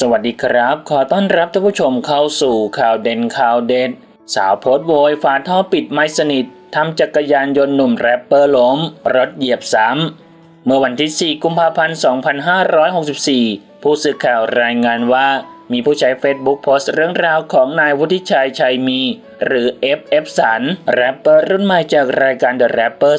สวัสดีครับ ขอต้อนรับท่านผู้ชมเข้าสู่ข่าวเด่นข่าวเด็ด สาวโพสโวยฝาท่อปิดไม่สนิททำจักรยานยนต์หนุ่มแรปเปอร์ล้ม รถเหยียบซ้ำเมื่อวันที่ 4 กุมภาพันธ์ 2564 ผู้สื่อข่าวรายงานว่า มีผู้ใช้ Facebook โพสต์เรื่องราวของนายวุฒิชัยชัยมี หรือ FF สันแรปเปอร์รุ่นใหม่จากรายการ The Rapper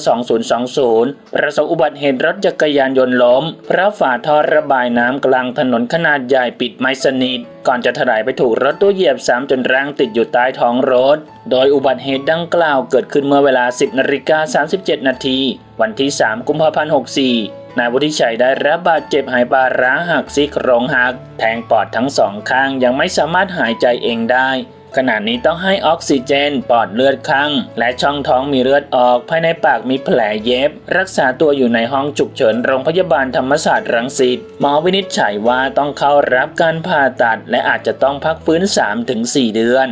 2020 ประสบอุบัติเหตุรถจักรยานยนต์ล้ม เพราะฝาท่อระบายน้ำกลางถนนขนาดใหญ่ปิดไม่สนิท ก่อนจะถลายไปถูกรถตู้เหยียบซ้ำจนร่างติดอยู่ใต้ท้องรถ โดยอุบัติเหตุดังกล่าวเกิดขึ้นเมื่อเวลา 10นาฬิกา37นาทีวันที่ 3 กุมภาพันธ์ 64 นายวุฒิชัยได้รับบาดเจ็บหายปาร้าหักซี่โครงหัก แทงปอดทั้งสองข้างยังไม่สามารถหายใจเองได้ ขณะนี้ต้องให้ออกซิเจน ปอดเลือดข้างและช่องท้องมีเลือดออก ภายในปากมีแผลเย็บ รักษาตัวอยู่ในห้องฉุกเฉินโรงพยาบาลธรรมศาสตร์รังสิตหมอวินิจฉัยว่าต้องเข้ารับการผ่าตัด และอาจจะต้องพักฟื้น 3-4 เดือน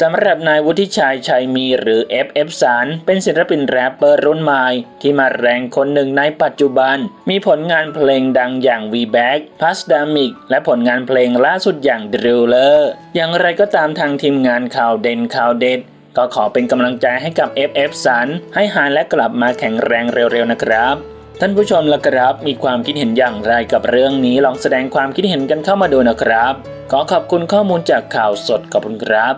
สำหรับนายวุฒิชัยชัยมีหรือ FF สารเป็นศิลปินแรปเปอร์รุ่นใหม่ที่มาแรงคนหนึ่งในปัจจุบัน มีผลงานเพลงดังอย่าง V Back p a s d a m i c และผลงานเพลงล่าสุดอย่าง Driller อย่างไรก็ตามทางทีมงานข่าวเด่นข่าวเด็ดก็ขอเป็นกำลังใจให้กับ FF สันให้หายและกลับมาแข็งแรงเร็วๆนะครับ ท่านผู้ชมละครับ มีความคิดเห็นอย่างไรกับเรื่องนี้ลองแสดงความคิดเห็นกันเข้ามาดูนะครับ ขอขอบคุณข้อมูลจากข่าวสดขอบคุณครับ